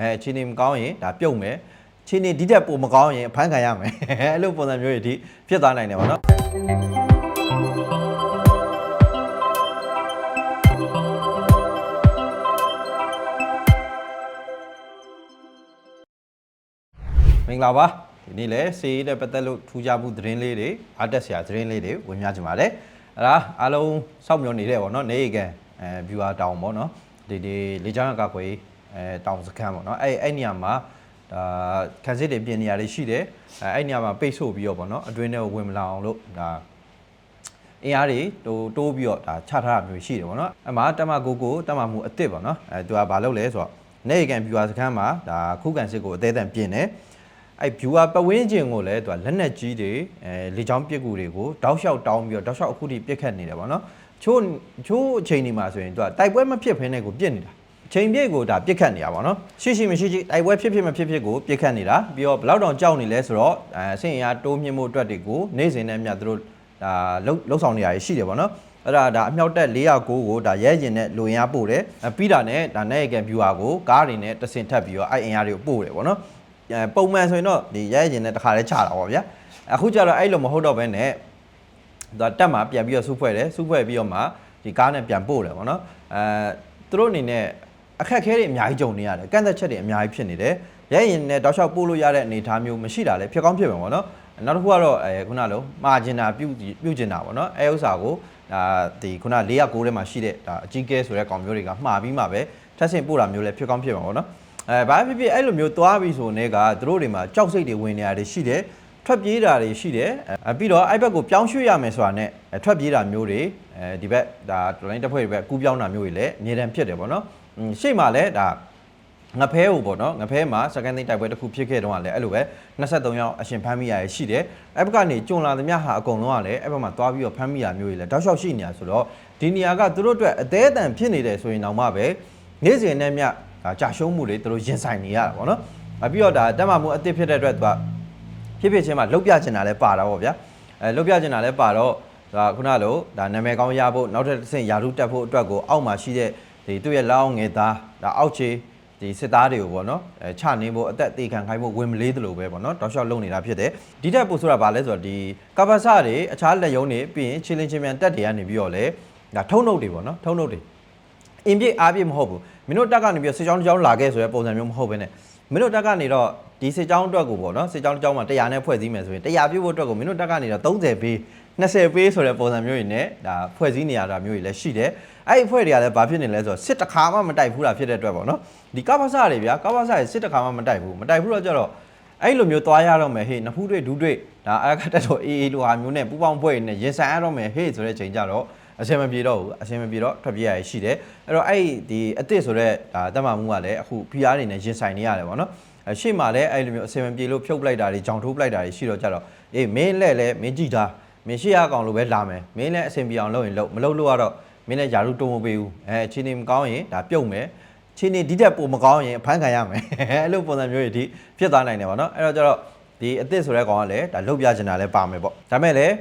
အဲအခြေအနေမကောင်းရင်ဒါပြုတ်မယ်အခြေအနေဒီတက်ပိုမကောင်းရင်အဖမ်းခံရမယ်အဲ့လိုပုံစံမျိုးတွေဒီဖြစ်သွားနိုင်တယ်ပေါ့နော်မင်္ဂလာပါဒီနေ့လည်းစီးတဲ့ပတ်သက်လို့ထူးခြားမှုသတင်းလေးတွေအားတက်စရာသတင်းလေးတွေဝင်များကြပါမယ်အဲ့ဒါအားလုံးစောင့်မျှော်နေတဲ့ပေါ့နော်နေရီကန်အဲ viewer တောင်းပေါ့နော်ဒီဒီလေချောင်းကကွယ် အဲတောင်းစခန်းပေါ့နော်အဲ့အဲ့နေရာမှာဒါခန်းစစ်တွေပြင်နေရာတွေရှိတယ်အဲအဲ့နေရာမှာပိတ်ဆို့ပြီးတော့ပေါ့နော်အတွင်းထဲကိုဝင်မလာအောင်လို့ဒါအင်အားတွေတိုးတိုးပြီးတော့ဒါချထားတာမျိုးရှိတယ်ပေါ့နော်အမှတက်မကိုကိုတက်မမှုအစ်စ်ပေါ့နော်အဲသူကဘာလုပ်လဲဆိုတော့နေရီကန် viewer စခန်းမှာဒါခုခံစစ်ကိုအသေးအံပြင်တယ်အဲ့ viewer ပဝင်းကျင်ကိုလည်းသူကလက်နက်ကြီးတွေအဲလေချောင်းပစ်ကူတွေကိုတောက်လျှောက်တောင်းပြီးတော့တောက်လျှောက်အခုထိပစ်ခတ်နေတယ်ဗောနော်ချို့ချို့အချိန်ဒီမှာဆိုရင်သူကတိုက်ပွဲမဖြစ်ဖ ೇನೆ ကိုပစ်နေတာအ ချိန်ပြည့်ကိုဒါပစ်ခတ်နေတာဗောနော်ရှိရှိမရှိရှိတိုက်ပွဲဖြစ်ဖြစ်မဖြစ်ဖြစ်ကိုပစ်ခတ်နေတာပြီးတော့ဘယ်လောက်တောင်ကြောက်နေလဲဆိုတော့အဲအဆင့်အရာတိုးမြင့်မှုအတွက်တွေကိုနေ့စဉ်နဲ့အမျှသူတို့ဒါလှုပ်လှုပ်ဆောင်နေရရှိတယ်ဗောနော်အဲ့ဒါဒါအမြောက်တက်409ကိုဒါရဲရင်နဲ့လူရင်အားပို့တယ်အဲပြီးတာနဲ့ဒါနဲ့ကန် viewer ကိုကားတွေနဲ့တဆင်ထပ်ပြီးတော့အဲ့အင်အားတွေကိုပို့တယ်ဗောနော်အဲပုံမှန်ဆိုရင်တော့ဒီရဲရင်နဲ့တခါလဲချတာပေါ့ဗျာအခုကျတော့အဲ့လိုမဟုတ်တော့ဘဲနဲ့သူကတက်မှာပြန်ပြီးတော့စုဖွဲ့တယ်စုဖွဲ့ပြီးတော့မှဒီကားနဲ့ပြန်ပို့တယ်ပေါ့နော်အဲသူတို့အနေနဲ့ အခက်အခဲတွေအများကြီးကြုံနေရတယ်ကန့်သက်ချက်တွေအများကြီးဖြစ်နေတယ်ရဲရင်နဲ့တောက်လျှောက်ပို့လို့ရတဲ့အနေအထားမျိုးမရှိတာလဲဖြစ်ကောင်းဖြစ်မှာပေါ့နော်နောက်တစ်ခုကတော့အဲခုနလိုမှာကျင်တာပြုတ်ပြုတ်ကျင်တာပေါ့နော်အဲဥစ္စာကိုဒါဒီခုန409ထဲမှာရှိတဲ့ဒါအကြီးကဲဆိုတဲ့ကောင်မျိုးတွေကမှားပြီးမှပဲထပ်ဆင့်ပို့တာမျိုးလဲဖြစ်ကောင်းဖြစ်မှာပေါ့နော်အဲဘာဖြစ်ဖြစ်အဲ့လိုမျိုးသွားပြီဆိုတော့ကသူတို့တွေမှာကြောက်စိတ်တွေဝင်နေရတယ်ရှိတယ်ထွက်ပြေးတာတွေရှိတယ်အဲပြီးတော့အဲ့ဘက်ကိုပြောင်းရွှေ့ရမယ်ဆိုတာနဲ့အဲထွက်ပြေးတာမျိုးတွေအဲဒီဘက်ဒါဒလိုင်းတစ်ဖွဲ့တွေဘက်ကူးပြောင်းတာမျိုးတွေလည်းအမြဲတမ်းဖြစ်တယ်ပေါ့နော်อืม ရှေ့မှာလည်းဒါငဖဲဟိုပေါ့နော်ငဖဲမှာစကန်သိန်းတိုက်ပွဲတစ်ခုဖြစ်ခဲ့တော့ကလည်းအဲ့လိုပဲ23ယောက်အရှင်ဖမ်းမိရရရှိတယ်အဲ့ဘက်ကနေကြုံလာသမျှဟာအကုန်လုံးကလည်းအဲ့ဘက်မှာသွားပြီးတော့ဖမ်းမိရမျိုးတွေလည်းတောက်လျှောက်ရှိနေတာဆိုတော့ဒီနေရာကသူတို့အတွက်အသေးအတန်ဖြစ်နေတယ်ဆိုရင်တော့မှပဲနေ့စဉ်နဲ့မြဒါကြာရှုံးမှုတွေသူတို့ရင်ဆိုင်နေရတာပေါ့နော်အပြီးတော့ဒါတက်မှမှုအစ်စ်ဖြစ်တဲ့အတွက်သူကဖြစ်ဖြစ်ချင်းမှာလုတ်ပြချင်တာလည်းပါတာပေါ့ဗျာအဲလုတ်ပြချင်တာလည်းပါတော့ဒါခုနလိုဒါနာမည်ကောင်းရဖို့နောက်ထပ်တစ်ဆင့်ယာရုတက်ဖို့အတွက်ကိုအောက်မှာရှိတဲ့ ဒီသူ့ရဲ့လောင်းငယ်သားဒါအောက်ခြေဒီစစ်သားတွေကိုပေါ့နော်အဲချနေဖို့အသက်သေးခံခိုင်းဖို့ဝင်မလေးသလိုပဲပေါ့နော်တောက်လျှောက်လုံနေတာဖြစ်တယ်ဒီထက်ပိုဆိုတာဗာလဲဆိုတော့ဒီကပ္ပစတွေအခြားလက်ယုံတွေပြီးရင်ချင်းလင်းချင်းမြန်တက်တွေကနေပြီးတော့လေဒါထုံနှုတ်တွေပေါ့နော်ထုံနှုတ်တွေအင်ပြည့်အားပြည့်မဟုတ်ဘူးမင်းတို့တက်ကနေပြီးစစ်ကြောင်းတစ်ကြောင်းလာခဲ့ဆိုရဲပုံစံမျိုးမဟုတ်ဘဲနဲ့မင်းတို့တက်ကနေတော့ဒီစစ်ကြောင်းအတွက်ကိုပေါ့နော်စစ်ကြောင်းတစ်ကြောင်းမှာ100နဲ့ဖွဲ့စည်းမယ်ဆိုရင်100ပြည့်ဖို့အတွက်ကိုမင်းတို့တက်ကနေတော့30ပေး 20ပေးဆိုတဲ့ပုံစံမျိုးတွေနဲ့ဒါဖွဲ့စည်းနေရတာမျိုးတွေလည်းရှိတယ်အဲ့ဒီဖွဲ့တွေကလည်းဘာဖြစ်နေလဲဆိုတော့စစ်တစ်ခါမှမတိုက်ဘူးတာဖြစ်တဲ့အတွက်ပေါ့နော်ဒီကပ္ပစတွေဗျာကပ္ပစတွေစစ်တစ်ခါမှမတိုက်ဘူးမတိုက်ဘူးတော့ကြတော့အဲ့လိုမျိုးသွားရတော့မယ်ဟေးနဖူးတွေဒူးတွေဒါအကတက်တော့အေးအေးလိုဟာမျိုးနဲ့ပူပေါင်းဖွဲ့နေရင်ဆိုင်ရတော့မယ်ဟေးဆိုတဲ့ချိန်ကြတော့အဆင်မပြေတော့ဘူးအဆင်မပြေတော့ထွက်ပြေးရရှိတယ်အဲ့တော့အဲ့ဒီအစ်စ်ဆိုတော့ဒါတက်မှမှုကလည်းအခု PR အနေနဲ့ရင်ဆိုင်နေရတယ်ပေါ့နော်အရှိမှလည်းအဲ့လိုမျိုးအဆင်မပြေလို့ဖြုတ်ပလိုက်တာတွေကြောင်ထိုးပလိုက်တာတွေရှိတော့ကြတော့အေးမင်းလက်လည်းမင်းကြည့်တာ မင်းရှိရကောင်လို့ပဲလာမယ်မင်းလည်းအဆင်ပြေအောင်လုပ်ရင်လုပ်မလုပ်လို့ကတော့မင်းလည်းယာရုတုံးမပေးဘူးအဲအချင်းနေမကောင်းရင်ဒါပြုတ်မယ်ချင်းနေဒီတက်ပိုမကောင်းရင်အဖမ်းခံရမယ်အဲ့လိုပုံစံမျိုးတွေဒီဖြစ်သွားနိုင်တယ်ပေါ့နော်အဲ့တော့ကျတော့ဒီအစ်စ်ဆိုတဲ့ကောင်ကလည်းဒါလုတ်ပြချင်တာလည်းပါမယ်ပေါ့ဒါမဲ့လည်း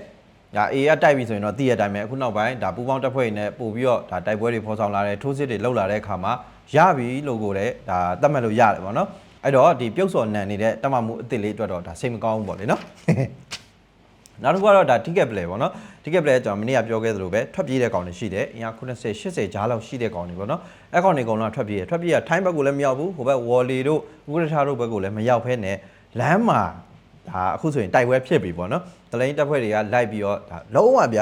ဒါ A ကတိုက်ပြီဆိုရင်တော့တည့်ရတိုင်းပဲအခုနောက်ပိုင်းဒါပူပေါင်းတက်ဖွဲ့နေပို့ပြီးတော့ဒါတိုက်ပွဲတွေဖော်ဆောင်လာတယ်ထိုးစစ်တွေလှုပ်လာတဲ့အခါမှာရပြီလို့ကိုလည်းဒါသတ်မှတ်လို့ရတယ်ပေါ့နော်အဲ့တော့ဒီပြုတ်စော်နံနေတဲ့တတ်မှတ်မှုအစ်စ်လေးအတွက်တော့ဒါစိတ်မကောင်းဘူးပေါ့လေနော် နောက်တစ်ခုကတော့ဒါ ticket play ပေါ့နော် ticket play ကျွန်တော်မနေ့ကပြောခဲ့သလိုပဲထွက်ပြေးတဲ့ကောင်တွေရှိတယ်အင်အား90 80ဂျားလောက်ရှိတဲ့ကောင်တွေပေါ့နော်အဲ့ကောင်တွေအကုန်လုံးကထွက်ပြေးတယ်ထွက်ပြေးရထိုင်းဘက်ကိုလည်းမရောက်ဘူးဟိုဘက် wally တို့ဥက္ကဋ္ဌတို့ဘက်ကိုလည်းမရောက်ဖဲနဲ့လမ်းမှာဒါအခုဆိုရင်တိုက်ပွဲဖြစ်ပြီပေါ့နော်တလိန်တက်ဖွဲ့တွေကလိုက်ပြီးတော့ဒါလုံးဝဗျ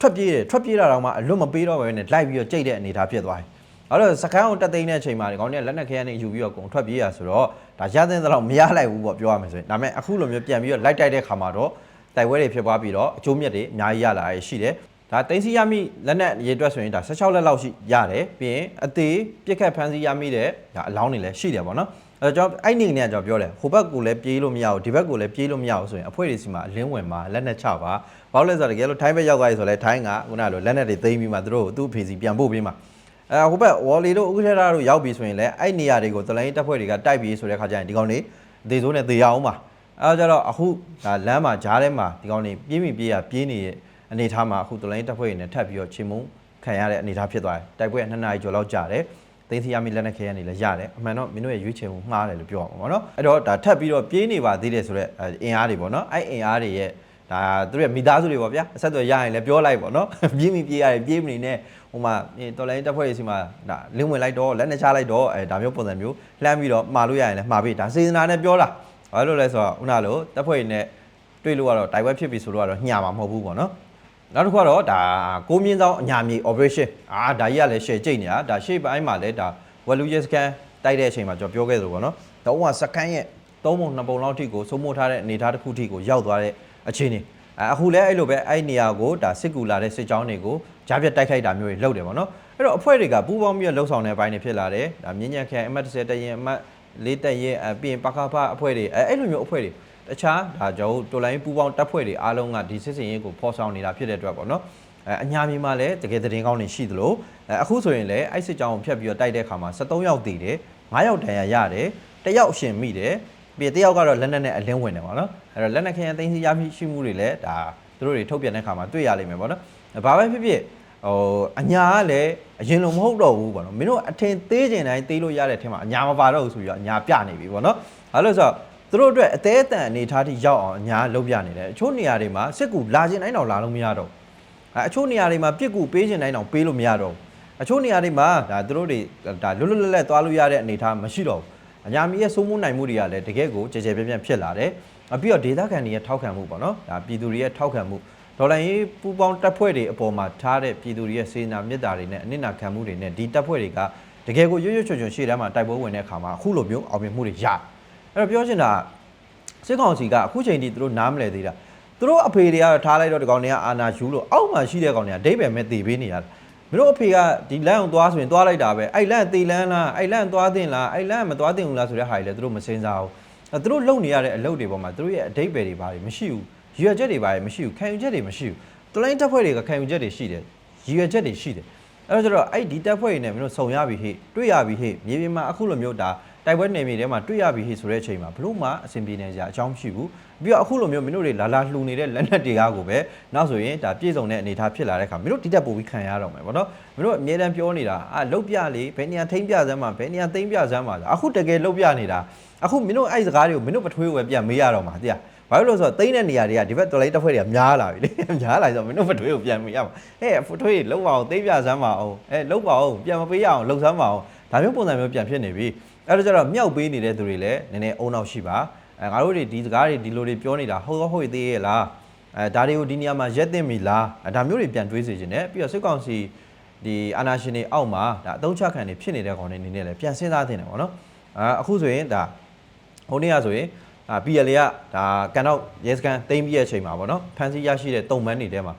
ထွက်ပြေးတယ်ထွက်ပြေးတာတော့မှအလွတ်မပေးတော့ပဲနဲ့လိုက်ပြီးတော့ကြိတ်တဲ့အနေအထားဖြစ်သွားတယ်အဲ့တော့စကန်းကိုတက်သိမ်းတဲ့အချိန်မှာဒီကောင်တွေကလက်နက်ခဲကနေယူပြီးတော့ကုန်ထွက်ပြေးရဆိုတော့ဒါရတဲ့တော့မရလိုက်ဘူးပေါ့ပြောရမယ်ဆိုရင်ဒါပေမဲ့အခုလိုမျိုးပြန်ပြီးတော့လိုက်တိုက်တဲ့ခါမှာတော့ တိုက်ပွဲတွေဖြစ်ပွားပြီးတော့အကျိုးမြတ်တွေအများကြီးရလာရရှိတယ်။ဒါတင်စီရမိလက်နက်ရေတွက်ဆိုရင်ဒါ16လက်လောက်ရှိရတယ်။ပြီးရင်အသေးပြက်ခတ်ဖမ်းဆီးရမိတဲ့ဒါအလောင်းတွေလည်းရှိတယ်ပေါ့နော်။အဲတော့ကျွန်တော်အဲ့ဒီနေကကျွန်တော်ပြောတယ်ဟိုဘက်ကိုလည်းပြေးလို့မရဘူးဒီဘက်ကိုလည်းပြေးလို့မရဘူးဆိုရင်အဖွဲတွေစီမှာအလင်းဝင်မှာလက်နက်ချပါ။ဘာလို့လဲဆိုတော့တကယ်လို့ထိုင်းဘက်ရောက်သွားပြီဆိုလဲထိုင်းကခုနကလိုလက်နက်တွေသိမ်းပြီးမှသူတို့သူ့အဖေစီပြန်ပို့ပေးမှာ။အဲဟိုဘက်ဝေါ်လီတို့ဥက္ကဋ္ဌတို့ရောက်ပြီဆိုရင်လည်းအဲ့နေရာတွေကိုတလိုင်းတပ်ဖွဲ့တွေကတိုက်ပြီးဆိုတဲ့ခါကျရင်ဒီကောင်တွေဒေစိုးနဲ့သေရအောင်ပါ။ အဲတော့ကျတော့အခုဒါလမ်းမှာဂျားထဲမှာဒီကောင်တွေပြေးမိပြေးရပြေးနေတဲ့အနေအထားမှာအခုတလိုင်းတပ်ဖွဲ့တွေနဲ့ထပ်ပြီးတော့ချင်းမုံခံရတဲ့အနေအထားဖြစ်သွားတယ်။တိုက်ပွဲက2နာရီကျော်လောက်ကြာတယ်။သိသိရမိလက်နက်ခဲရနေလဲရတယ်အမှန်တော့မင်းတို့ရဲ့ရွေးချယ်မှုမှားတယ်လို့ပြောရမှာပေါ့နော်အဲ့တော့ဒါထပ်ပြီးတော့ပြေးနေပါသေးတယ်ဆိုတော့အင်အားတွေပေါ့နော်အဲ့အင်အားတွေရဲ့ဒါသူတို့ရဲ့မိသားစုတွေပေါ့ဗျာအဆက်အသွယ်ရရင်လည်းပြောလိုက်ပေါ့နော်ပြေးမိပြေးရတယ်ပြေးမနေနဲ့ဟိုမှာတော်လိုင်းတက်ဖွဲ့ရေးစီမှာဒါလင်းဝင်လိုက်တော့လက်နဲ့ချလိုက်တော့အဲဒါမျိုးပုံစံမျိုးလှမ်းပြီးတော့မှာလို့ရရင်လည်းမှာပြီးဒါစေတနာနဲ့ပြောတာ ဘာလို့လဲဆိုတော့ခုနလိုတက်ဖွဲ့ရေးနဲ့တွေ့လို့ကတော့တိုက်ပွဲဖြစ်ပြီဆိုတော့ကတော့ညမှာမဟုတ်ဘူးပေါ့နော်နောက်တစ်ခုကတော့ဒါကိုမြင့်ဆောင်အညာမြေ operation အာဒါကြီးကလည်း share ကြိတ်နေတာဒါရှေ့ပိုင်းမှာလည်းဒါ value yes scan တိုက်တဲ့အချိန်မှာကျွန်တော်ပြောခဲ့သလိုပေါ့နော်တုံးကစကန်ရဲ့သုံးပုံနှစ်ပုံလောက်ထိကိုစိုးမိုးထားတဲ့အနေအထားတစ်ခုထိကိုရောက်သွားတဲ့အခြေအနေအဲအခုလည်းအဲ့လိုပဲအဲ့နေရာကိုဒါစစ်ကူလာတဲ့စစ်ကြောင်းတွေကိုကြားပြတ်တိုက်ခိုက်တာမျိုးတွေလုပ်တယ်ပေါ့နော်အဲ့တော့အဖွဲ့တွေကပူးပေါင်းပြီးလှုပ်ဆောင်တဲ့ဘိုင်းတွေဖြစ်လာတယ်ဒါမြင်းညက်ခဲအမှတ်30တရင်အမှတ် လေးတက်ရင်အပြင်ပကဖအဖွဲ့တွေအဲအဲ့လိုမျိုးအဖွဲ့တွေတခြားဒါကြောင့်တော်လိုင်းပူပေါင်းတပ်ဖွဲ့တွေအားလုံးကဒီစစ်စင်ရေးကိုဖော်ဆောင်နေတာဖြစ်တဲ့အတွက်ပေါ့နော်အဲအညာမြေမှာလည်းတကယ်သတင်းကောင်းတွေရှိသလိုအဲအခုဆိုရင်လည်းအဲ့စစ်ကြောင်းကိုဖျက်ပြီးတော့တိုက်တဲ့ခါမှာ73ယောက်တည်တယ်9ယောက်တန်ရာရတယ်တယောက်အရှင်မိတယ်ပြီးတယောက်ကတော့လက်နက်နဲ့အလင်းဝင်တယ်ပေါ့နော်အဲ့တော့လက်နက်ခရင်သိမ်းစီရရှိမှုတွေလည်းဒါသူတို့တွေထုတ်ပြန်တဲ့ခါမှာတွေ့ရလိမ့်မယ်ပေါ့နော်ဘာပဲဖြစ်ဖြစ် ဟိုအညာကလည်းအရင်လိုမဟုတ်တော့ဘူးပေါ့နော်မင်းတို့အထင်သေးကျင်တိုင်းသေးလို့ရတဲ့အထင်မှာအညာမပါတော့ဘူးဆိုပြီးတော့အညာပြနေပြီပေါ့နော်အဲ့လိုဆိုတော့သူတို့အတွက်အသေးအတန်အနေထားထိရောက်အောင်အများလုပ်ပြနေတယ်အချို့နေရာတွေမှာစစ်ကူလာခြင်းတိုင်းတော့လာလို့မရတော့ဘူးအဲအချို့နေရာတွေမှာပြစ်ကူပေးခြင်းတိုင်းတော့ပေးလို့မရတော့ဘူးအချို့နေရာတွေမှာဒါသူတို့တွေဒါလွတ်လွတ်လပ်လပ်သွားလို့ရတဲ့အနေထားမရှိတော့ဘူးအညာမီရဲ့စိုးမိုးနိုင်မှုတွေကလည်းတကယ်ကိုကြဲကြဲပြန့်ပြန့်ဖြစ်လာတယ်အပြီးတော့ဒေသခံတွေရဲ့ထောက်ခံမှုပေါ့နော်ဒါပြည်သူတွေရဲ့ထောက်ခံမှု ဒေါ်လာရေးပူပေါင်းတပ်ဖွဲ့တွေအပေါ်မှာထားတဲ့ပြည်သူတွေရဲ့စေနာမေတ္တာတွေနဲ့အနစ်နာခံမှုတွေနဲ့ဒီတပ်ဖွဲ့တွေကတကယ်ကိုရွရွချွတ်ချွတ်ရှေ့တန်းမှာတိုက်ပွဲဝင်တဲ့အခါမှာအခုလိုမျိုးအောင်မြင်မှုတွေရအဲ့တော့ပြောချင်တာကစစ်ကောင်စီကအခုချိန်ထိသူတို့နားမလဲသေးတာသူတို့အဖေတွေကတော့ထားလိုက်တော့ဒီကောင်တွေကအာနာယူလို့အောက်မှာရှိတဲ့ကောင်တွေကဒိဗယ်မဲ့တည်ပေးနေရတာမင်းတို့အဖေကဒီလမ်းကိုသွားဆိုရင်သွားလိုက်တာပဲအဲ့လမ်းတေလန်းလားအဲ့လမ်းသွားတင်လားအဲ့လမ်းမသွားတင်ဘူးလားဆိုတဲ့ဟာတွေလည်းသူတို့မစင်စားဘူးအဲသူတို့လုံနေရတဲ့အလုပ်တွေပေါ်မှာသူတို့ရဲ့အဓိပ္ပာယ်တွေဘာတွေမရှိဘူး ရွေချက်တွေဘာတွေမရှိဘူးခံယူချက်တွေမရှိဘူးတလိုင်းတက်ဖွဲ့တွေကခံယူချက်တွေရှိတယ်ရွေချက်တွေရှိတယ်အဲ့တော့ကျတော့အဲ့ဒီတက်ဖွဲ့တွေနဲ့မင်းတို့စုံရပြီဟိတွေ့ရပြီဟိမြေပြင်မှာအခုလိုမျိုးဒါတိုက်ပွဲနယ်မြေထဲမှာတွေ့ရပြီဟိဆိုတဲ့အချိန်မှာဘလို့မှအဆင်ပြေနေကြအကြောင်းမရှိဘူးပြီးတော့အခုလိုမျိုးမင်းတို့တွေလာလာလှူနေတဲ့လက်နက်တွေကကိုပဲနောက်ဆိုရင်ဒါပြည့်စုံတဲ့အနေအထားဖြစ်လာတဲ့အခါမင်းတို့ဒီတက်ပို့ပြီးခံရတော့မယ်ဗောနော်မင်းတို့အမြဲတမ်းပြောနေတာအာလုတ်ပြလေဘယ်နေရာထိမ့်ပြစမ်းမှာဘယ်နေရာသိမ့်ပြစမ်းမှာအခုတကယ်လုတ်ပြနေတာအခုမင်းတို့အဲ့ဒီစကားတွေကိုမင်းတို့ပထွေးကိုပဲပြန်မေးရတော့မှာတိရ ဘာလို့လဲဆိုတော့တိမ့်တဲ့နေရာတွေကဒီဘက်တော်လိုက်တစ်ဖွဲ့တွေကများလာပြီလေများလာဆိုတော့မင်းတို့ပထွေးကိုပြန်မေးရမှာဟဲ့ပထွေးလုတ်ပါအောင်သိမ့်ပြစမ်းပါအောင်အဲလုတ်ပါအောင်ပြန်မပေးရအောင်လုတ်စမ်းပါအောင်ဒါမျိုးပုံစံမျိုးပြန်ဖြစ်နေပြီအဲ့တော့ကျတော့မြောက်ပေးနေတဲ့သူတွေလည်းနည်းနည်းအုံနောက်ရှိပါအဲငါတို့တွေဒီစကားတွေဒီလိုတွေပြောနေတာဟုတ်ရောဟုတ်သေးရဲ့လားအဲဒါတွေကိုဒီနေရာမှာရက်သိမ့်ပြီလားအဲဒါမျိုးတွေပြန်တွေးစေခြင်းနဲ့ပြီးတော့စစ်ကောင်စီဒီအာနာရှင်တွေအောက်မှာဒါအသုံးချခံနေဖြစ်နေတဲ့ကောင်တွေအနေနဲ့လည်းပြန်စဉ်းစားသင့်တယ်ပေါ့နော်အဲအခုဆိုရင်ဒါဟိုနေ့ကဆိုရင်အာ PL ကဒါကန်တော့ရဲစကန်တိမ့်ပြီးရဲ့အချိန်မှာပေါ့နော်ဖန်စီရရှိတဲ့တုံမန်းတွေထဲမှာ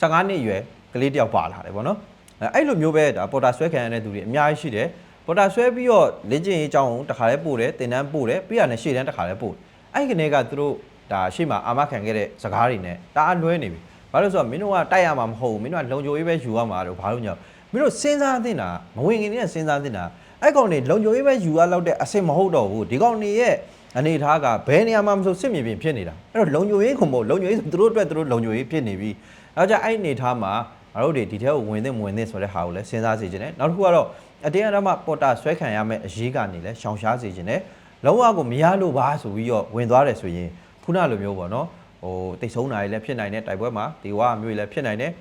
15နှစ်အရွယ်ကလေးတယောက်ပါလာတယ်ပေါ့နော်အဲအဲ့လိုမျိုးပဲဒါပေါ်တာဆွဲခံရတဲ့သူတွေအများကြီးရှိတယ်ပေါ်တာဆွဲပြီးတော့လင်းကျင်ရေးအကြောင်းကိုတခါလဲပို့တယ်တင်တန်းပို့တယ်ပြီးရနဲ့ရှေ့တန်းတခါလဲပို့တယ်အဲ့ဒီကနေကသူတို့ဒါရှေ့မှာအာမခံခဲ့တဲ့စကားတွေနဲ့တအားလွဲနေပြီဘာလို့လဲဆိုတော့မင်းတို့ကတိုက်ရမှာမဟုတ်ဘူးမင်းတို့ကလုံခြုံရေးပဲယူရမှာတော့ဘာလို့ညောမင်းတို့စဉ်းစားသင့်တာမဝင်ခင်တည်းကစဉ်းစားသင့်တာအဲ့ကောင်တွေလုံခြုံရေးပဲယူရလောက်တဲ့အဆင့်မဟုတ်တော့ဘူးဒီကောင်တွေရဲ့ အနေထားကဘယ်နေရာမှာမဆိုစစ်မြေပြင်ဖြစ်နေတာအဲ့တော့လုံခြုံရေးခုံမို့လုံခြုံရေးဆိုသူတို့အတွက်သူတို့လုံခြုံရေးဖြစ်နေပြီနောက်ကြအဲ့အနေထားမှာငါတို့တွေဒီထဲကိုဝင်သင့်မဝင်သင့်ဆိုတဲ့ဟာကိုလည်းစဉ်းစားစီခြင်းနဲ့နောက်တစ်ခုကတော့အတင်းအဓမ္မပေါ်တာဆွဲခံရမယ့်အရေးကနေလဲရှောင်ရှားစေခြင်းနဲ့လုံးဝကိုမရလို့ပါဆိုပြီးတော့ဝင်သွားတယ်ဆိုရင်ခုနလိုမျိုးပေါ့နော်ဟိုတိတ်ဆုံးတာတွေလည်းဖြစ်နိုင်တဲ့တိုက်ပွဲမှာဒီဝါမျိုးတွေလည်းဖြစ်နိုင်တယ်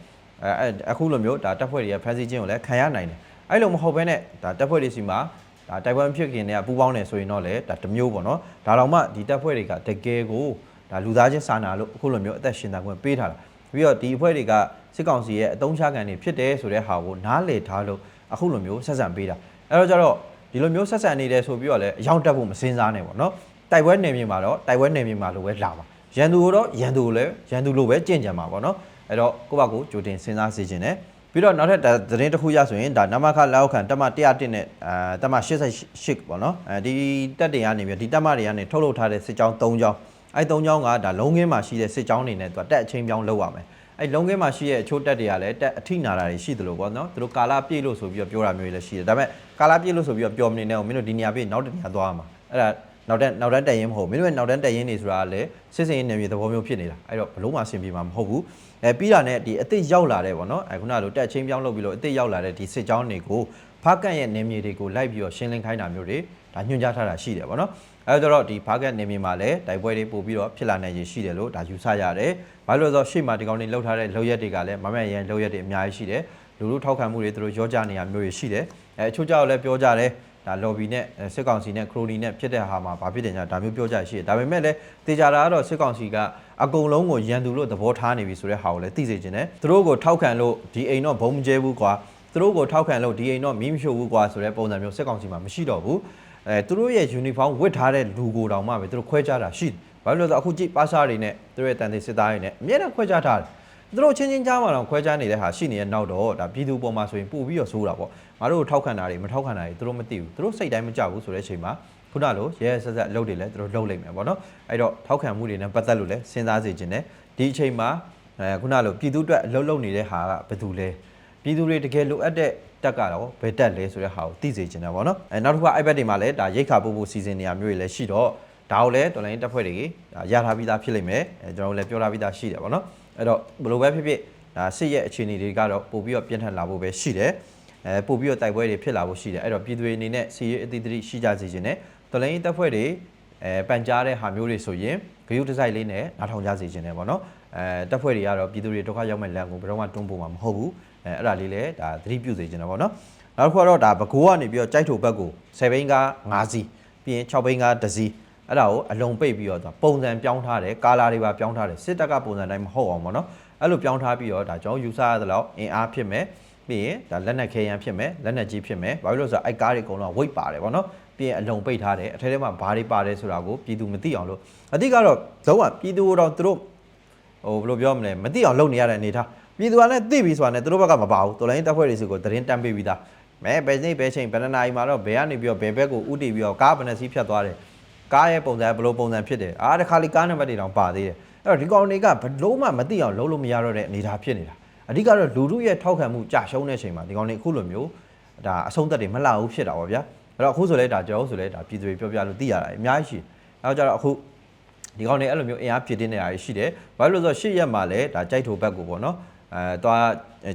အဲအခုလိုမျိုးဒါတပ်ဖွဲ့တွေကဖမ်းဆီးခြင်းကိုလည်းခံရနိုင်တယ်အဲ့လိုမဟုတ်ဘဲနဲ့ဒါတပ်ဖွဲ့တွေစီမှာ ဒါတိုက်ပွဲဖြစ်ခင်တည်းကပူးပေါင်းနေဆိုရင်တော့လေဒါတစ်မျိုးပေါ့နော်ဒါတော့မှဒီတပ်ဖွဲ့တွေကတကယ်ကိုဒါလူသားချင်းစာနာလို့အခုလိုမျိုးအသက်ရှင်တာခွင့်ပေးထားတာပြီးတော့ဒီအဖွဲ့တွေကစစ်ကောင်စီရဲ့အတုံးချခံတွေဖြစ်တယ်ဆိုတဲ့ဟာကိုနားလည်ထားလို့အခုလိုမျိုးဆက်ဆံပေးတာအဲ့တော့ကျတော့ဒီလိုမျိုးဆက်ဆံနေတယ်ဆိုပြီးတော့လည်းအယောင်တက်ဖို့မစင်စားနဲ့ပေါ့နော်တိုက်ပွဲနယ်မြေမှာတော့တိုက်ပွဲနယ်မြေမှာလိုပဲလာပါရန်သူတော့ရန်သူကိုလည်းရန်သူလိုပဲကြင့်ကြံပါပေါ့နော်အဲ့တော့ကိုယ့်ဘက်ကိုကြိုတင်စဉ်းစားစေခြင်းနဲ့ ပြီးတော့နောက်ထပ်သတင်းတစ်ခုရဆိုရင်ဒါနမခလောက်ခံတက်မ101နဲ့အာတက်မ88ပေါ့နော်အဲဒီတက်တွေကနေပြီးဒီတက်မတွေကနေထုတ်လုပ်ထားတဲ့စစ်ကြောင်း3ကြောင်းအဲ3ကြောင်းကဒါလုံးငင်းမှာရှိတဲ့စစ်ကြောင်းတွေနဲ့သူကတက်အချင်းပြောင်းလောက်ရမယ်အဲ့လုံးကဲမှာရှိရဲ့အချိုးတက်တွေကလည်းတက်အထိနာတာတွေရှိသလိုပေါ့နော်သူတို့ကာလာပြည့်လို့ဆိုပြီးတော့ပြောတာမျိုးတွေလည်းရှိတယ်ဒါပေမဲ့ကာလာပြည့်လို့ဆိုပြီးတော့ပြောမနေနဲ့မင်းတို့ဒီနေရာပြည့်နောက်တစ်နေရာသွားရမှာအဲ့ဒါနောက်တန်းနောက်တန်းတက်ရင်မဟုတ်မင်းတို့ရဲ့နောက်တန်းတက်ရင်နေဆိုတာကလည်းစစ်စင်ရေးနယ်မြေသဘောမျိုးဖြစ်နေတာအဲ့တော့ဘလုံးမဆင်ပြေမှာမဟုတ်ဘူး အဲပြီးတာနဲ့ဒီအစ်စ်ရောက်လာတဲ့ပေါ့နော်အဲခုနကလိုတက်ချင်းပြောင်းလုပ်ပြီးလို့အစ်စ်ရောက်လာတဲ့ဒီစစ်ကြောင်းတွေကိုဖဖားကန့်ရဲ့နေမြေတွေကိုလိုက်ပြီးတော့ရှင်းလင်းခိုင်းတာမျိုးတွေဒါညွှန်ကြားထားတာရှိတယ်ပေါ့နော်အဲဒါတော့ဒီဖားကန့်နေမြေမှာလည်းတိုက်ပွဲတွေပို့ပြီးတော့ဖြစ်လာနိုင်ရရှိတယ်လို့ဒါယူဆရတယ်ဘာလို့လဲဆိုတော့ရှေ့မှာဒီကောင်တွေလှုပ်ထားတဲ့လောက်ရက်တွေကလည်းမမတ်ရန်လောက်ရက်တွေအများကြီးရှိတယ်လူလူထောက်ခံမှုတွေသူတို့ရောကြနေရမျိုးတွေရှိတယ်အဲအချို့ကြောက်လည်းပြောကြတယ် ဒါ lobby နဲ့စစ်ကောင်စီနဲ့ခရိုနီနဲ့ဖြစ်တဲ့ဟာမှာဘာဖြစ်တယ်ညာဒါမျိုးပြောကြရှိတယ်ဒါပေမဲ့လည်းတေချာတာကတော့စစ်ကောင်စီကအကုန်လုံးကိုရန်သူလို့သဘောထားနေပြီဆိုတဲ့ဟာကိုလည်းသိစေချင်တယ်သူတို့ကိုထောက်ခံလို့ဒီအိမ်တော့ဘုံမကျဲဘူးကွာသူတို့ကိုထောက်ခံလို့ဒီအိမ်တော့မီးမရှို့ဘူးကွာဆိုတဲ့ပုံစံမျိုးစစ်ကောင်စီမှာမရှိတော့ဘူးအဲသူတို့ရဲ့ uniform ဝတ်ထားတဲ့လူကိုတောင်မှပဲသူတို့ခွဲခြားတာရှိတယ်ဘာလို့လဲဆိုတော့အခုကြည့်ပါစာတွေနဲ့သူတို့ရဲ့တန်သေးစစ်သားတွေနဲ့အများနဲ့ခွဲခြားထားတယ် သူတို့ချင်းချင်းကြားမှာတော့ခွဲခြားနေတဲ့ဟာရှိနေတဲ့နောက်တော့ဒါပြည်သူပေါ်မှာဆိုရင်ပို့ပြီးတော့ဆိုးတာပေါ့ငါတို့ကိုထောက်ခံတာတွေမထောက်ခံတာတွေသူတို့မသိဘူးသူတို့စိတ်တိုင်းမကြဘူးဆိုတဲ့အချိန်မှာခုနလိုရဲရဲဆက်ဆက်အလုပ်တွေလည်းသူတို့လုပ်လိုက်မယ်ပေါ့နော်အဲ့တော့ထောက်ခံမှုတွေနဲ့ပတ်သက်လို့လည်းစဉ်းစားစေချင်တယ်ဒီအချိန်မှာအဲခုနလိုပြည်သူအတွက်အလုပ်လုပ်နေတဲ့ဟာကဘယ်သူလဲပြည်သူတွေတကယ်လိုအပ်တဲ့တက်ကတော့ဘယ်တက်လဲဆိုတဲ့ဟာကိုသိစေချင်တယ်ပေါ့နော်အဲနောက်တစ်ခုက iPad တွေမှာလည်းဒါရိတ်ခါပို့ဖို့စီစဉ်နေရမျိုးတွေလည်းရှိတော့ဒါကိုလည်းတော်လိုင်းတက်ဖွဲ့တွေဒါရထားပြီးသားဖြစ်လိမ့်မယ်အဲကျွန်တော်တို့လည်းပြောထားပြီးသားရှိတယ်ပေါ့နော် အဲ့တော့ဘယ်လိုပဲဖြစ်ဖြစ်ဒါစစ်ရဲ့အခြေအနေတွေကတော့ပို့ပြီးတော့ပြင်းထန်လာဖို့ပဲရှိတယ်အဲပို့ပြီးတော့တိုက်ပွဲတွေဖြစ်လာဖို့ရှိတယ်အဲ့တော့ပြည်သူတွေအနေနဲ့စီရေးအသီးသီးရှိကြစေချင်တယ်တော်လိုင်းတက်ဖွဲ့တွေအဲပန်ကြားတဲ့ဟာမျိုးတွေဆိုရင်ဂရုတစိုက်လေးနဲ့နားထောင်ကြစေချင်တယ်ပေါ့နော်အဲတက်ဖွဲ့တွေကတော့ပြည်သူတွေဒုက္ခရောက်မဲ့လမ်းကိုဘယ်တော့မှတွန်းပို့မှာမဟုတ်ဘူးအဲအဲ့ဒါလေးလည်းဒါသတိပြုစေချင်တယ်ပေါ့နော်နောက်တစ်ခုကတော့ဒါဘကိုးကနေပြီးတော့ကြိုက်ထိုဘက်ကို7ဘိန်းကား5စီးပြီးရင်6ဘိန်းကား1စီး အဲ့ဒါကိုအလုံးပိတ်ပြီးတော့ဒါပုံစံပြောင်းထားတယ်ကာလာတွေပါပြောင်းထားတယ်စစ်တပ်ကပုံစံတိုင်းမဟုတ်အောင်ပေါ့နော်အဲ့လိုပြောင်းထားပြီးတော့ဒါကျွန်တော်ယူဆရသလောက်အင်အားဖြစ်မယ်ပြီးရင်ဒါလက်နက်ခဲယမ်းဖြစ်မယ်လက်နက်ကြီးဖြစ်မယ်ဘာဖြစ်လို့လဲဆိုတော့အိုက်ကားတွေအကုန်လုံးဝိတ်ပါတယ်ပေါ့နော်ပြီးရင်အလုံးပိတ်ထားတယ်အထဲထဲမှာဘာတွေပါတယ်ဆိုတာကိုပြည်သူမသိအောင်လို့အတိကတော့လုံးဝပြည်သူတော့သူတို့ဟိုဘယ်လိုပြောမလဲမသိအောင်လုပ်နေရတဲ့အနေထားပြည်သူကလည်းသိပြီဆိုတာနဲ့သူတို့ဘက်ကမပါဘူးတော်လိုင်းတပ်ဖွဲ့တွေစီကိုသတင်းတမ်းပေးပြီးသားမဲဘယ်ချိန်ဘယ်ချိန်ဘယ်နှစ်နာရီမှာတော့ဘယ်ကနေပြီးတော့ဘယ်ဘက်ကိုဥတီပြီးတော့ကားဘယ်နှစီးဖြတ်သွားတယ် ကားရဲ့ပုံစံဘယ်လိုပုံစံဖြစ်တယ်အားတခါလေကားနံပါတ်တွေတောင်ပါသေးတယ်အဲ့တော့ဒီကောင်တွေကဘလို့မှမသိအောင်လုပ်လို့မရတော့တဲ့အနေထားဖြစ်နေတာအဓိကတော့လူထုရဲ့ထောက်ခံမှုကြာရှုံးတဲ့အချိန်မှာဒီကောင်တွေအခုလိုမျိုးဒါအဆုံးသက်တွေမလှဘူးဖြစ်တာပေါ့ဗျာအဲ့တော့အခုဆိုလဲဒါကြောက်ဆိုလဲဒါပြည်သူတွေပြောပြလို့သိရတာအများကြီးရှိအဲ့တော့ကျတော့အခုဒီကောင်တွေအဲ့လိုမျိုးအင်အားဖြစ်တင်းနေတာရှိတယ်ဘာလို့လဲဆိုတော့ရှစ်ရက်မှာလဲဒါကြိုက်ထိုဘက်ကိုပေါ့နော်အဲသွား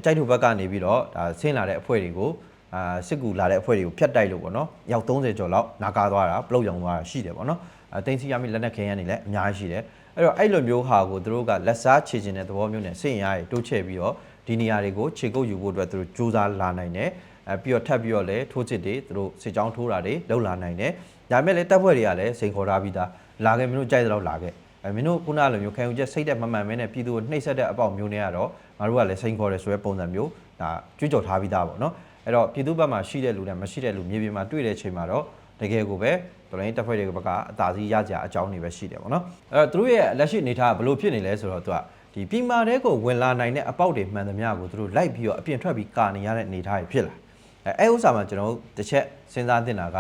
ကြိုက်ထိုဘက်ကနေပြီးတော့ဒါဆင်းလာတဲ့အဖွဲ့တွေကို အာစစ်ကူလာတဲ့အဖွဲ့တွေကိုဖျက်တိုက်လို့ပေါ့နော်ရောက်30ကျော်လောက်နာကာသွားတာပလုတ်ရောင်သွားတာရှိတယ်ပေါ့နော်အဲတင်းစီရမိလက်နက်ခဲယမ်းတွေလည်းအများကြီးရှိတယ်အဲ့တော့အဲ့လိုမျိုးဟာကိုသူတို့ကလက်စားခြေကျင်တဲ့သဘောမျိုးနဲ့စိတ်ရည်တိုးချဲ့ပြီးတော့ဒီနေရာတွေကိုခြေကုပ်ယူဖို့အတွက်သူတို့စူးစမ်းလာနိုင်တယ်အဲပြီးတော့ထပ်ပြီးတော့လည်းထိုးချစ်တွေသူတို့စစ်ကြောင်းထိုးတာတွေလောက်လာနိုင်တယ်ဒါပေမဲ့လည်းတပ်ဖွဲ့တွေကလည်းစိန်ခေါ်ထားပြီးသားလာခဲ့မင်းတို့ကြိုက်တဲ့လောက်လာခဲ့အဲမင်းတို့ခုနလိုမျိုးခံယူချက်စိတ်တဲ့မမှန်မဲနဲ့ပြည်သူကိုနှိပ်စက်တဲ့အပေါက်မျိုးတွေကတော့ငါတို့ကလည်းစိန်ခေါ်တယ်ဆိုတဲ့ပုံစံမျိုးဒါကြွကြော်ထားပြီးသားပေါ့နော် အဲ့တော့ပြည်သူဘက်မှာရှိတဲ့လူနဲ့မရှိတဲ့လူမြေပြင်မှာတွေ့တဲ့ချိန်မှာတော့တကယ်ကိုပဲတော်လိုင်းတပ်ဖွဲ့တွေကဘက်ကအသာစီးရကြအကြောင်းတွေပဲရှိတယ်ပေါ့နော်အဲ့တော့သူတို့ရဲ့လက်ရှိအနေထားကဘလို့ဖြစ်နေလဲဆိုတော့သူကဒီပြည်မာတဲ့ကိုဝင်လာနိုင်တဲ့အပေါက်တွေမှန်သမျှကိုသူတို့လိုက်ပြီးတော့အပြင်ထွက်ပြီးကာနေရတဲ့အနေထားတွေဖြစ်လာအဲအဲ့ဥစ္စာမှာကျွန်တော်တို့တစ်ချက်စဉ်းစားသင့်တာက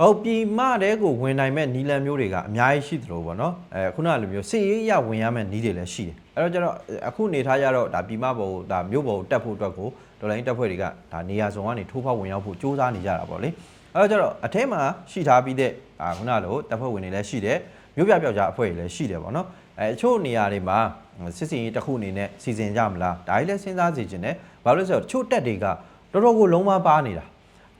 ဟုတ်ပြည်မတဲ့ကိုဝင်နိုင်မဲ့နီလန်မျိုးတွေကအများကြီးရှိသလိုပေါ့နော်အဲခုနကလိုမျိုးစစ်ရေးရဝင်ရမဲ့နီးတွေလည်းရှိတယ်အဲ့တော့ကျတော့အခုနေထားရတော့ဒါပြည်မဘောဒါမြို့ဘောတက်ဖို့အတွက်ကိုဒေါ်လာရင်းတက်ဖွဲ့တွေကဒါနေရာစုံကနေထိုးဖောက်ဝင်ရောက်ဖို့စူးစမ်းနေကြတာပေါ့လေအဲ့တော့ကျတော့အထဲမှာရှိထားပြီးတဲ့အာခုနလိုတက်ဖွဲ့ဝင်တွေလည်းရှိတယ်မြို့ပြပျောက်ကြားအဖွဲ့တွေလည်းရှိတယ်ပေါ့နော်အဲအချို့နေရာတွေမှာစစ်စင်ရေးတစ်ခုအနေနဲ့စီစဉ်ကြမလားဒါကြီးလည်းစဉ်းစားစီခြင်းနဲ့ဘာလို့လဲဆိုတော့တချို့တက်တွေကတော်တော်ကိုလုံးဝပါနေတာ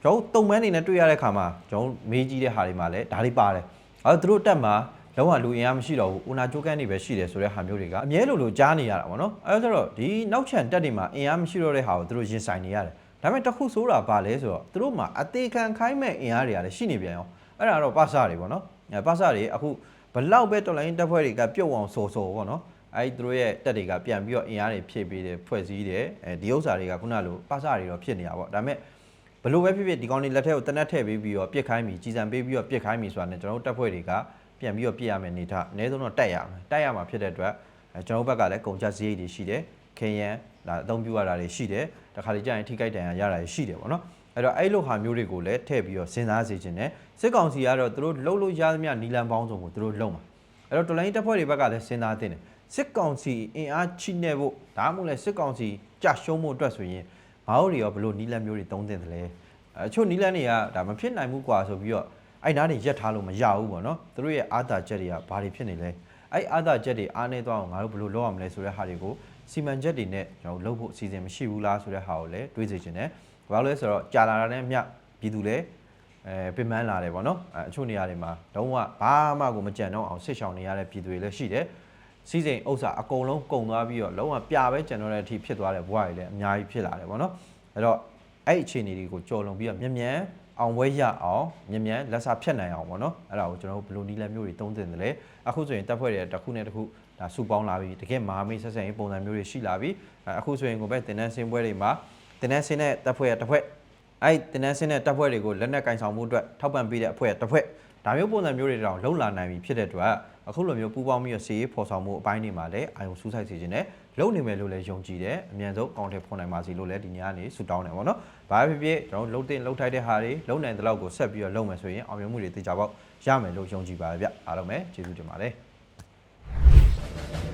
ကျွန်တော်တုံမန်းနေနဲ့တွေ့ရတဲ့ခါမှာကျွန်တော်မေးကြည့်တဲ့ဟာတွေမှာလည်းဒါတွေပါတယ်အဲသူတို့တက်မှာလုံးဝလူအင်အားမရှိတော့ဘူးဦးနာကျိုးကန်းတွေပဲရှိတယ်ဆိုတဲ့ဟာမျိုးတွေကအမြဲလိုလိုကြားနေရတာပေါ့နော်အဲဒါဆိုတော့ဒီနောက်ချန်တက်တွေမှာအင်အားမရှိတော့တဲ့ဟာကိုသူတို့ရင်ဆိုင်နေရတယ်ဒါပေမဲ့တစ်ခုဆိုးတာပါလဲဆိုတော့သူတို့မှာအသေးခံခိုင်းမဲ့အင်အားတွေကလည်းရှိနေပြန်ရောအဲ့ဒါတော့ပါစတွေပေါ့နော်အဲပါစတွေအခုဘလောက်ပဲတော်လိုင်းတက်ဖွဲ့တွေကပြုတ်အောင်ဆိုဆိုပေါ့နော်အဲ့သူတို့ရဲ့တက်တွေကပြန်ပြီးတော့အင်အားတွေဖြည့်ပေးတယ်ဖွဲ့စည်းတယ်အဲဒီဥစ္စာတွေကခုနလိုပါစတွေတော့ဖြစ်နေတာပေါ့ဒါပေမဲ့ ဘလို့ပဲဖြစ်ဖြစ်ဒီကောင်တွေလက်ထက်ကိုတနက်ထည့်ပေးပြီးတော့ပြစ်ခိုင်းပြီးကြီးစံပေးပြီးတော့ပြစ်ခိုင်းပြီးဆိုတာနဲ့ကျွန်တော်တို့တက်ဖွဲ့တွေကပြန်ပြီးတော့ပြစ်ရမယ်နေထားအနည်းဆုံးတော့တက်ရမယ်တက်ရမှာဖြစ်တဲ့အတွက်အဲကျွန်တော်တို့ဘက်ကလည်းကုန်ကျစရိတ်တွေရှိတယ်ခင်ရန်ဒါအသုံးပြုရတာတွေရှိတယ်တခါလေကြာရင်ထိခိုက်တန်ရရတာတွေရှိတယ်ပေါ့နော်အဲ့တော့အဲ့လိုဟာမျိုးတွေကိုလည်းထည့်ပြီးတော့စဉ်းစားစေချင်တယ်စစ်ကောင်စီကတော့သူတို့လှုပ်လို့ရသမျှနီလန်ပေါင်းစုံကိုသူတို့လုံမှာအဲ့တော့တော်လိုင်းတပ်ဖွဲ့တွေဘက်ကလည်းစဉ်းစားသင့်တယ်စစ်ကောင်စီအင်အားချိနေဖို့ဒါမှမဟုတ်လဲစစ်ကောင်စီကြရှုံးမှုအတွက်ဆိုရင် မဟုတ်တွေရောဘလို့နီလန်မျိုးတွေတုံးတင်တယ်လဲအချို့နီလန်တွေကဒါမဖြစ်နိုင်ဘူးကွာဆိုပြီးတော့အဲ့နားတွေရက်ထားလို့မရဘူးပေါ့နော်သူတို့ရဲ့အာသာချက်တွေကဘာတွေဖြစ်နေလဲအဲ့အာသာချက်တွေအားနေသွားအောင်ငါတို့ဘလို့လုပ်ရမလဲဆိုတဲ့ဟာတွေကိုစီမံချက်တွေနဲ့ကျွန်တော်တို့လုပ်ဖို့အစီအစဉ်မရှိဘူးလားဆိုတဲ့ဟာကိုလည်းတွေးစီခြင်းနဲ့ဘာလို့လဲဆိုတော့ကြာလာတာနဲ့မျှပြည်သူလည်းအဲပင်ပန်းလာတယ်ပေါ့နော်အဲအချို့နေရာတွေမှာလုံးဝဘာမှကိုမကြံတော့အောင်ဆစ်ဆောင်နေရတဲ့ပြည်သူတွေလည်းရှိတယ် စီးစိမ်ဥစ္စာအကုန်လုံးကုန်သွားပြီးတော့လုံးဝပြပဲကျွန်တော်လည်းအထိဖြစ်သွားတဲ့ဘဝတွေလည်းအများကြီးဖြစ်လာတယ်ပေါ့နော်အဲ့တော့အဲ့အခြေအနေတွေကိုကြော်လွန်ပြီးတော့မြန်မြန်အောင်ပွဲရအောင်မြန်မြန်လက်စားဖြတ်နိုင်အောင်ပေါ့နော်အဲ့ဒါကိုကျွန်တော်တို့ဘယ်လိုနည်းလမ်းမျိုးတွေသုံးသင့်တယ်လဲအခုဆိုရင်တက်ဖွဲ့တွေတစ်ခုနဲ့တစ်ခုဒါစုပေါင်းလာပြီတကယ်မဟာမိတ်ဆက်ဆံရေးပုံစံမျိုးတွေရှိလာပြီအခုဆိုရင်ကိုပဲတင်နန်းစင်းပွဲတွေမှာတင်နန်းစင်းနဲ့တက်ဖွဲ့တစ်ဖွဲ့ အဲ့တင်နန်းစင်းတဲ့တပ်ဖွဲ့တွေကိုလက်နက်ကင်ဆောင်မှုအတွက်ထောက်ပံ့ပေးတဲ့အဖွဲ့ကတစ်ဖွဲ့ဒါမျိုးပုံစံမျိုးတွေတောင်လုံလာနိုင်ပြီဖြစ်တဲ့အတွက်အခုလိုမျိုးပူးပေါင်းပြီးတော့စီရေးဖော်ဆောင်မှုအပိုင်းတွေမှာလည်းအာယုံစူးစိုက်စေခြင်းနဲ့လုံနေမယ်လို့လည်းယုံကြည်တယ်အမြန်ဆုံးအကောင့်ထဲဖော်နိုင်ပါစေလို့လည်းဒီနေ့ကနေဆုတောင်းတယ်ပေါ့နော်။ဘာဖြစ်ဖြစ်ကျွန်တော်တို့လှုပ်တင်လှုပ်ထိုက်တဲ့ဟာတွေလုံနိုင်တဲ့လောက်ကိုဆက်ပြီးတော့လုပ်မယ်ဆိုရင်အောင်မြင်မှုတွေတေချာပေါက်ရမယ်လို့ယုံကြည်ပါတယ်ဗျ။အားလုံးပဲကျေးဇူးတင်ပါတယ်။